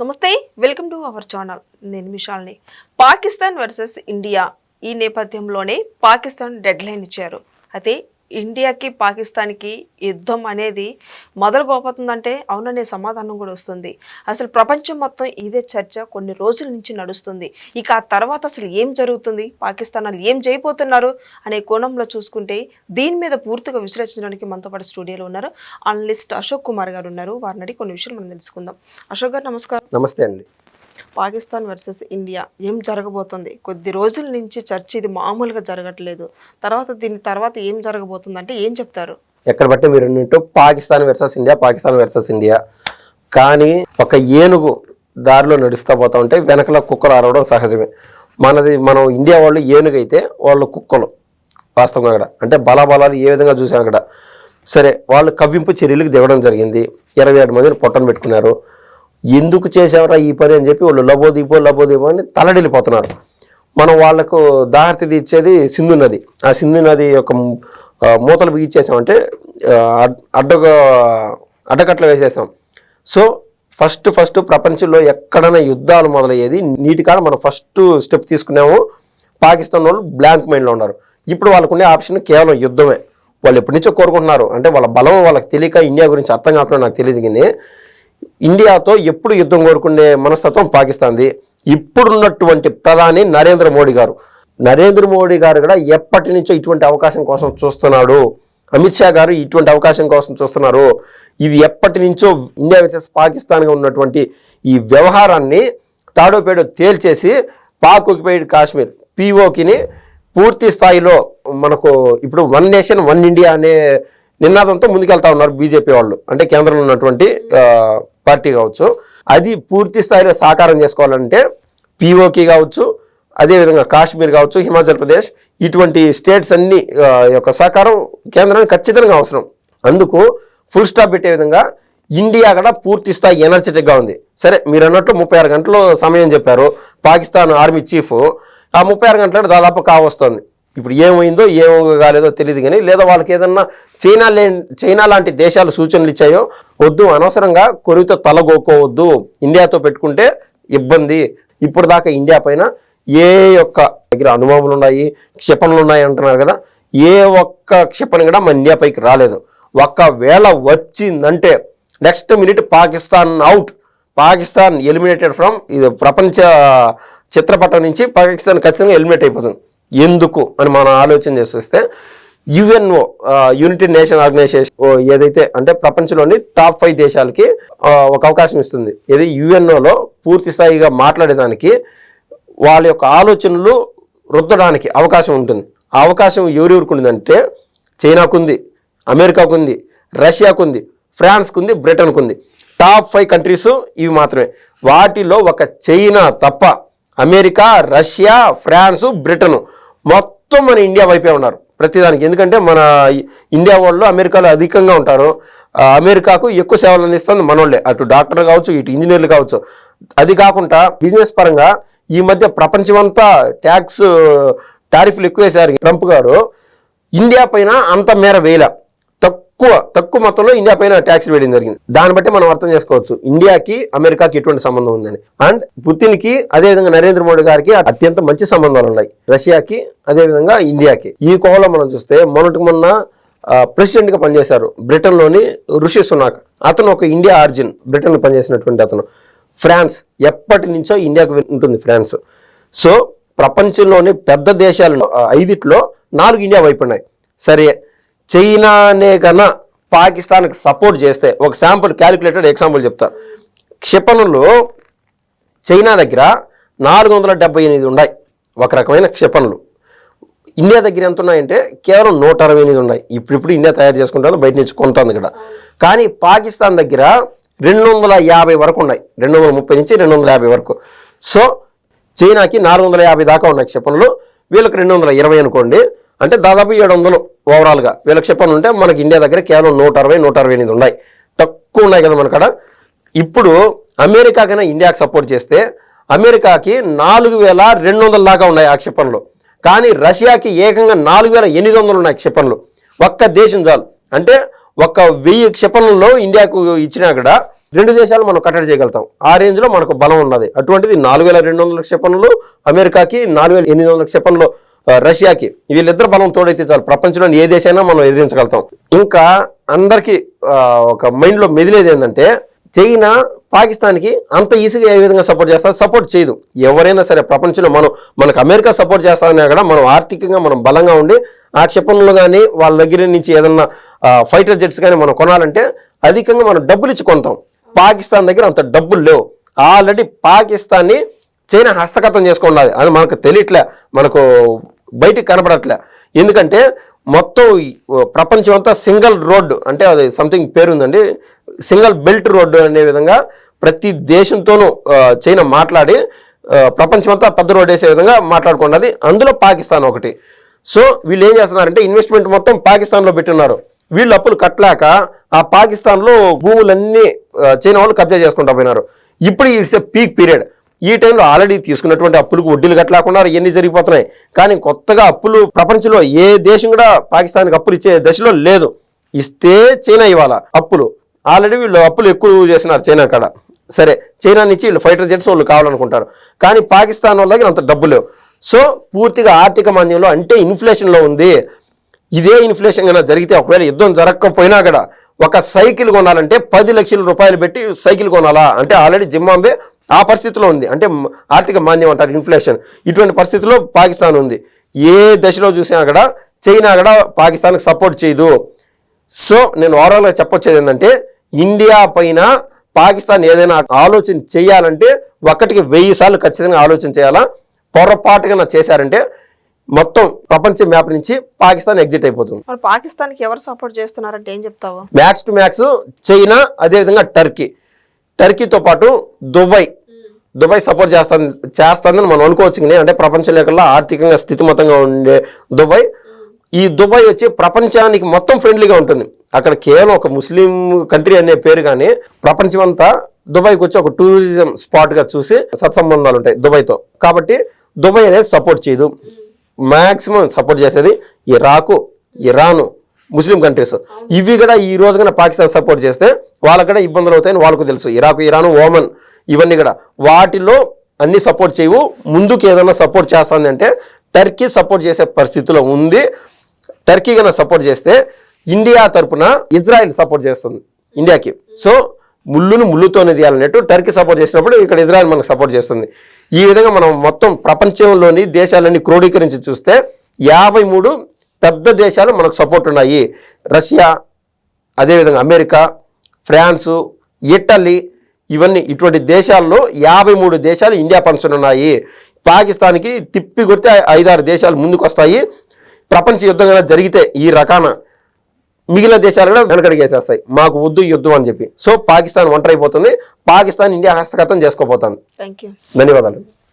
నమస్తే welcome to our channel. నేను మిషాల్ని Pakistan versus India ఈ నేపథ్యంలోనే పాకిస్తాన్ డెడ్ లైన్ ఇచ్చారు. అయితే ఇండియాకి పాకిస్తాన్కి యుద్ధం అనేది మొదలు కోపోతుందంటే అవుననే సమాధానం కూడా వస్తుంది. అసలు ప్రపంచం మొత్తం ఇదే చర్చ కొన్ని రోజుల నుంచి నడుస్తుంది. ఇక ఆ తర్వాత అసలు ఏం జరుగుతుంది? పాకిస్తాన్ వాళ్ళు ఏం చేయబోతున్నారు? అనే కోణంలో చూసుకుంటే దీని మీద పూర్తిగా విశ్లేషించడానికి మనతో పాటు స్టూడియోలో ఉన్నారు అనలిస్ట్ అశోక్ కుమార్ గారు ఉన్నారు. వారిని కొన్ని విషయాలు మనం తెలుసుకుందాం. అశోక్ గారు నమస్కారం. నమస్తే అండి. పాకిస్తాన్ వర్సెస్ ఇండియా ఏం జరగబోతుంది? కొద్ది రోజుల నుంచి చర్చ ఇది మామూలుగా జరగట్లేదు. తర్వాత దీని తర్వాత ఏం జరగబోతుంది అంటే ఏం చెప్తారు? ఎక్కడ బట్టి మీరు అన్నట్టు Pakistan versus India Pakistan versus India. కానీ ఒక ఏనుగు దారిలో నడుస్తూ పోతా ఉంటే వెనకల కుక్కలు అరవడం సహజమే. మనది మనం ఇండియా వాళ్ళు ఏనుగు అయితే వాళ్ళు కుక్కలు వాస్తవంగా అక్కడ. అంటే బలాబలాలు ఏ విధంగా చూసాం అక్కడ. సరే వాళ్ళు కవ్వింపు చర్యలకు దిగడం జరిగింది. ఇరవై ఏడు మందిని పొట్టను పెట్టుకున్నారు. ఎందుకు చేసావరా ఈ పని అని చెప్పి వాళ్ళు లబోదీపో లబోదీపో అని తలడిల్లిపోతున్నారు. మనం వాళ్ళకు దాహర్తి తీర్చేది సింధు నది. ఆ సింధు నది యొక్క మూతలు బిగించేసామంటే అడ్- అడ్డగా అడ్డకట్లు వేసేసాం. సో ఫస్ట్ ఫస్ట్ ప్రపంచంలో ఎక్కడైనా యుద్ధాలు మొదలయ్యేది నీటి కాడ మనం ఫస్ట్ స్టెప్ తీసుకున్నాము. పాకిస్తాన్ వాళ్ళు బ్లాంక్ మైండ్లో ఉన్నారు. ఇప్పుడు వాళ్ళకునే ఉండే ఆప్షన్ కేవలం యుద్ధమే. వాళ్ళు ఎప్పటి నుంచో కోరుకుంటున్నారు. అంటే వాళ్ళ బలం వాళ్ళకి తెలియక ఇండియా గురించి అర్థం కాకుండా నాకు తెలియదు కానీ ఇండియాతో ఎప్పుడు యుద్ధం కోరుకునే మనస్తత్వం పాకిస్తాన్ది. ఇప్పుడున్నటువంటి ప్రధాని నరేంద్ర మోడీ గారు. నరేంద్ర మోడీ గారు కూడా ఎప్పటి నుంచో ఇటువంటి అవకాశం కోసం చూస్తున్నాడు. అమిత్ షా గారు ఇటువంటి అవకాశం కోసం చూస్తున్నారు. ఇది ఎప్పటి నుంచో ఇండియా వర్సెస్ పాకిస్తాన్గా ఉన్నటువంటి ఈ వ్యవహారాన్ని తాడోపేడో తేల్చేసి పాక్ ఆక్యుపైడ్ కాశ్మీర్ పీఓకిని పూర్తి స్థాయిలో మనకు ఇప్పుడు వన్ నేషన్ వన్ ఇండియా అనే నినాదంతో ముందుకెళ్తా ఉన్నారు బీజేపీ వాళ్ళు. అంటే కేంద్రంలో ఉన్నటువంటి పార్టీ కావచ్చు అది పూర్తి స్థాయిలో సాకారం చేసుకోవాలంటే పిఓకి కావచ్చు అదేవిధంగా కాశ్మీర్ కావచ్చు హిమాచల్ ప్రదేశ్ ఇటువంటి స్టేట్స్ అన్ని యొక్క సహకారం కేంద్రానికి ఖచ్చితంగా అవసరం. అందుకు ఫుల్ స్టాప్ పెట్టే విధంగా ఇండియా కూడా పూర్తి స్థాయి ఎనర్జెటిక్గా ఉంది. సరే మీరు అన్నట్లు ముప్పై ఆరు గంటలు సమయం చెప్పారు. పాకిస్తాన్ ఆర్మీ చీఫ్ ఆ ముప్పై ఆరు గంటల దాదాపు కావస్తుంది. ఇప్పుడు ఏమైందో ఏం కాలేదో తెలియదు కానీ లేదా వాళ్ళకి ఏదన్నా చైనా లే చైనా లాంటి దేశాలు సూచనలు ఇచ్చాయో వద్దు అనవసరంగా కొరితో తలగోకోవద్దు. ఇండియాతో పెట్టుకుంటే ఇబ్బంది. ఇప్పుడు దాకా ఇండియా పైన ఏ యొక్క దగ్గర అనుభవములు ఉన్నాయి క్షిపణులు ఉన్నాయి అంటున్నారు కదా ఏ ఒక్క క్షిపణి కూడా మన ఇండియా పైకి రాలేదు. ఒక్కవేళ వచ్చిందంటే next minute Pakistan out. Pakistan eliminated from ఇది ప్రపంచ చిత్రపటం నుంచి పాకిస్తాన్ ఖచ్చితంగా ఎలిమినేట్ అయిపోతుంది. ఎందుకు అని మనం ఆలోచన చేసి చూస్తే యుఎన్ఓ యునైటెడ్ నేషన్ ఆర్గనైజేషన్ ఓ, ఏదైతే అంటే ప్రపంచంలోని టాప్ ఫైవ్ దేశాలకి ఒక అవకాశం ఇస్తుంది. ఇది యుఎన్ఓలో పూర్తి స్థాయిగా మాట్లాడేదానికి వాళ్ళ యొక్క ఆలోచనలు రుద్దడానికి అవకాశం ఉంటుంది. ఆ అవకాశం ఎవరెవరికి ఉందంటే చైనాకు ఉంది అమెరికాకు ఉంది రష్యాకు ఉంది ఫ్రాన్స్కు ఉంది బ్రిటన్కు ఉంది టాప్ ఫైవ్ కంట్రీస్ ఇవి మాత్రమే. వాటిలో ఒక చైనా తప్ప అమెరికా రష్యా ఫ్రాన్స్ బ్రిటను మొత్తం మన ఇండియా వైపే ఉన్నారు ప్రతిదానికి. ఎందుకంటే మన ఇండియా వాళ్ళు అమెరికాలో అధికంగా ఉంటారు. అమెరికాకు ఎక్కువ సేవలు అందిస్తుంది మనోళ్ళే. అటు డాక్టర్ కావచ్చు ఇటు ఇంజనీర్లు కావచ్చు. అది కాకుండా బిజినెస్ పరంగా ఈ మధ్య ప్రపంచమంతా ట్యాక్స్ టారిఫ్లు ఎక్కువేశారు ట్రంప్ గారు. ఇండియా పైన అంత మేర వేల తక్కువ తక్కువ మొత్తంలో ఇండియా పైన ట్యాక్స్ వేయడం జరిగింది. దాన్ని బట్టి మనం అర్థం చేసుకోవచ్చు. ఇండియాకి అమెరికాకి ఎటువంటి సంబంధం ఉందని. అండ్ పుతిన్కి అదేవిధంగా నరేంద్ర మోడీ గారికి అత్యంత మంచి సంబంధాలు ఉన్నాయి. రష్యాకి అదేవిధంగా ఇండియాకి ఈ కోవలో మనం చూస్తే మొన్నటికి మొన్న ప్రెసిడెంట్గా పనిచేశారు బ్రిటన్లోని ఋషి సునాక్. అతను ఒక ఇండియా ఆర్జిన్ బ్రిటన్ పనిచేసినటువంటి అతను. ఫ్రాన్స్ ఎప్పటి నుంచో ఇండియాకు ఉంటుంది ఫ్రాన్స్. సో ప్రపంచంలోని పెద్ద దేశాలలో ఐదిట్లో నాలుగు ఇండియా వైపు ఉన్నాయి. సరే చైనానే కన్నా పాకిస్తాన్కి సపోర్ట్ చేస్తే ఒక శాంపుల్ క్యాలిక్యులేటెడ్ ఎగ్జాంపుల్ చెప్తా. క్షిపణులు చైనా దగ్గర నాలుగు వందల డెబ్బై ఎనిమిది ఉన్నాయి. ఒక రకమైన క్షిపణులు. ఇండియా దగ్గర ఎంత ఉన్నాయంటే కేవలం నూట అరవై ఎనిమిది ఉన్నాయి. ఇప్పుడు ఇప్పుడు ఇండియా తయారు చేసుకుంటుంది బయట నుంచి కొంటుంది ఇక్కడ. కానీ పాకిస్తాన్ దగ్గర రెండు వందల యాభై వరకు ఉన్నాయి. రెండు వందల ముప్పై నుంచి రెండు వందల యాభై వరకు. సో చైనాకి నాలుగు వందల యాభై దాకా ఉన్నాయి క్షిపణులు. వీళ్ళకి రెండు వందల ఇరవై అనుకోండి. అంటే దాదాపు ఏడు వందలు. ఓవరాల్గా. వీళ్ళ క్షిపణులు ఉంటే మనకి ఇండియా దగ్గర కేవలం నూట అరవై నూట అరవై ఎనిమిది ఉన్నాయి. తక్కువ ఉన్నాయి కదా మనకాడ. ఇప్పుడు అమెరికా కన్నా ఇండియాకి సపోర్ట్ చేస్తే అమెరికాకి నాలుగు వేల రెండు వందల దాకా ఉన్నాయి ఆ క్షిపణులు కానీ రష్యాకి ఏకంగా నాలుగు వేల ఎనిమిది వందలు ఉన్నాయి క్షిపణులు ఒక్క దేశం చాలు. అంటే ఒక వెయ్యి క్షిపణుల్లో ఇండియాకు ఇచ్చినా కూడా రెండు దేశాలు మనం కట్టడి చేయగలుగుతాం. ఆ రేంజ్లో మనకు బలం ఉన్నది. అటువంటిది నాలుగు వేల రెండు వందల క్షిపణులు అమెరికాకి నాలుగు వేల ఎనిమిది వందల క్షిపణులు. రష్యాకి. వీళ్ళిద్దరు బలం తోడైతే చాలు. ప్రపంచంలోని ఏ దేశైనా మనం ఎదిరించగలుగుతాం. ఇంకా అందరికీ ఒక మైండ్లో మెదిలేది ఏంటంటే చైనా పాకిస్తాన్కి అంత ఈజీగా ఏ విధంగా సపోర్ట్ చేస్తారు సపోర్ట్ చేయదు. ఎవరైనా సరే ప్రపంచంలో మనం మనకు అమెరికా సపోర్ట్ చేస్తారనే కూడా మనం ఆర్థికంగా మనం బలంగా ఉండి ఆ క్షిపణులు కానీ వాళ్ళ దగ్గర నుంచి ఏదన్నా ఫైటర్ జెట్స్ కానీ మనం కొనాలంటే అధికంగా మనం డబ్బులు ఇచ్చి కొంటాం. పాకిస్తాన్ దగ్గర అంత డబ్బులు లేవు. ఆల్రెడీ పాకిస్తాన్ని చైనా హస్తగతం చేసుకున్నది అది మనకు తెలియట్లే. మనకు బయటికి కనపడట్లే ఎందుకంటే మొత్తం ప్రపంచమంతా ప్రపంచం అంతా సింగిల్ రోడ్డు అంటే అది సంథింగ్ పేరుందండి. సింగిల్ బెల్ట్ రోడ్డు అనే విధంగా ప్రతి దేశంతోనూ చైనా మాట్లాడి ప్రపంచమంతా పెద్ద రోడ్డు వేసే విధంగా మాట్లాడుకున్నది. అందులో పాకిస్తాన్ ఒకటి. సో వీళ్ళు ఏం చేస్తున్నారంటే ఇన్వెస్ట్మెంట్ మొత్తం పాకిస్తాన్లో పెట్టున్నారు వీళ్ళు అప్పులు కట్టలేక ఆ పాకిస్తాన్లో భూములన్నీ చైనా వాళ్ళు కబ్జా చేసుకుంటా పోయినారు. ఇప్పుడు ఇట్స్ ఎ పీక్ పీరియడ్. ఈ టైంలో ఆల్రెడీ తీసుకున్నటువంటి అప్పులకు వడ్డీలు కట్టలేకుండా ఇవన్నీ జరిగిపోతున్నాయి. కానీ కొత్తగా అప్పులు ప్రపంచంలో ఏ దేశం కూడా పాకిస్తాన్కి అప్పులు ఇచ్చే దశలో లేదు. ఇస్తే చైనా ఇవాళ అప్పులు. ఆల్రెడీ వీళ్ళు అప్పులు ఎక్కువ చేసినారు చైనా కాడ. సరే చైనా నుంచి వీళ్ళు ఫైటర్ జెట్స్ వాళ్ళు కావాలనుకుంటారు. కానీ పాకిస్తాన్ వాళ్ళకి అంత డబ్బు లేవు. సో పూర్తిగా ఆర్థిక మాంద్యంలో అంటే ఇన్ఫ్లేషన్లో ఉంది. ఇదే ఇన్ఫ్లేషన్ కన్నా జరిగితే ఒకవేళ యుద్ధం జరగకపోయినా కూడా ఒక సైకిల్ కొనాలంటే పది లక్షల రూపాయలు పెట్టి సైకిల్ కొనాలా? అంటే ఆల్రెడీ జింబాంబే ఆ పరిస్థితిలో ఉంది. అంటే ఆర్థిక మాంద్యం అంటారు ఇన్ఫ్లేషన్. ఇటువంటి పరిస్థితిలో పాకిస్తాన్ ఉంది. ఏ దశలో చూసినా కూడా చైనా కూడా పాకిస్తాన్కి సపోర్ట్ చేయదు. సో నేను ఓవరాల్గా చెప్పొచ్చేది ఏంటంటే ఇండియా పైన పాకిస్తాన్ ఏదైనా ఆలోచన చేయాలంటే ఒకటికి వెయ్యి సార్లు ఖచ్చితంగా ఆలోచన చేయాలా? పొరపాటుగా చేశారంటే మొత్తం ప్రపంచ మ్యాప్ నుంచి పాకిస్తాన్ ఎగ్జిట్ అయిపోతుంది. మరి పాకిస్తాన్కి ఎవరు సపోర్ట్ చేస్తున్నారంటే ఏం చెప్తావు? మ్యాక్స్ టు మ్యాక్స్ చైనా అదేవిధంగా టర్కీ. టర్కీతో పాటు దుబాయ్. దుబాయ్ సపోర్ట్ చేస్తాను చేస్తుందని మనం అనుకోవచ్చు. కానీ అంటే ప్రపంచ లేఖల్లో ఆర్థికంగా స్థితిమతంగా ఉండే దుబాయ్. ఈ దుబాయ్ వచ్చి ప్రపంచానికి మొత్తం ఫ్రెండ్లీగా ఉంటుంది. అక్కడ కేవలం ఒక ముస్లిం కంట్రీ అనే పేరు కానీ ప్రపంచం అంతా దుబాయ్కి వచ్చి ఒక టూరిజం స్పాట్గా చూసి సత్సంబంధాలు ఉంటాయి దుబాయ్తో. కాబట్టి దుబాయ్ అనేది సపోర్ట్ చేయదు. మ్యాక్సిమం సపోర్ట్ చేసేది ఇరాకు ఇరాను ముస్లిం కంట్రీస్. ఇవి కూడా ఈ రోజు కన్నా పాకిస్తాన్ సపోర్ట్ చేస్తే వాళ్ళకి కూడా ఇబ్బందులు అవుతాయని వాళ్ళకు తెలుసు. ఇరాకు ఇరాన్ ఓమన్ ఇవన్నీ కూడా. వాటిలో అన్ని సపోర్ట్ చేయవు. ముందుకు ఏదైనా సపోర్ట్ చేస్తుంది అంటే టర్కీ సపోర్ట్ చేసే పరిస్థితిలో ఉంది. టర్కీ కన్నా సపోర్ట్ చేస్తే ఇండియా తరపున ఇజ్రాయెల్ సపోర్ట్ చేస్తుంది. ఇండియాకి సో ముళ్ళును ముళ్ళుతోనే తీయాలన్నట్టు టర్కీ సపోర్ట్ చేసినప్పుడు ఇక్కడ ఇజ్రాయెల్ మనకు సపోర్ట్ చేస్తుంది. ఈ విధంగా మనం మొత్తం ప్రపంచంలోని దేశాలన్నీ క్రోడీకరించి చూస్తే యాభై మూడు పెద్ద దేశాలు మనకు సపోర్ట్ ఉన్నాయి. రష్యా అదేవిధంగా అమెరికా ఫ్రాన్సు ఇటలీ ఇవన్నీ ఇటువంటి దేశాల్లో యాభై మూడు దేశాలు ఇండియా ఉన్నాయి పాకిస్తాన్కి తిప్పి కొడితే ఐదారు దేశాలు ముందుకు వస్తాయి ప్రపంచ యుద్ధం కనుక జరిగితే ఈ రకాన మిగిలిన దేశాలు కూడా వెనకడిగేసేస్తాయి. మాకు వద్దు యుద్ధం అని చెప్పి. సో పాకిస్తాన్ ఒంటరైపోతుంది. పాకిస్తాన్ ఇండియా హస్తగతం చేసుకోబోతుంది. థ్యాంక్ యూ ధన్యవాదాలు.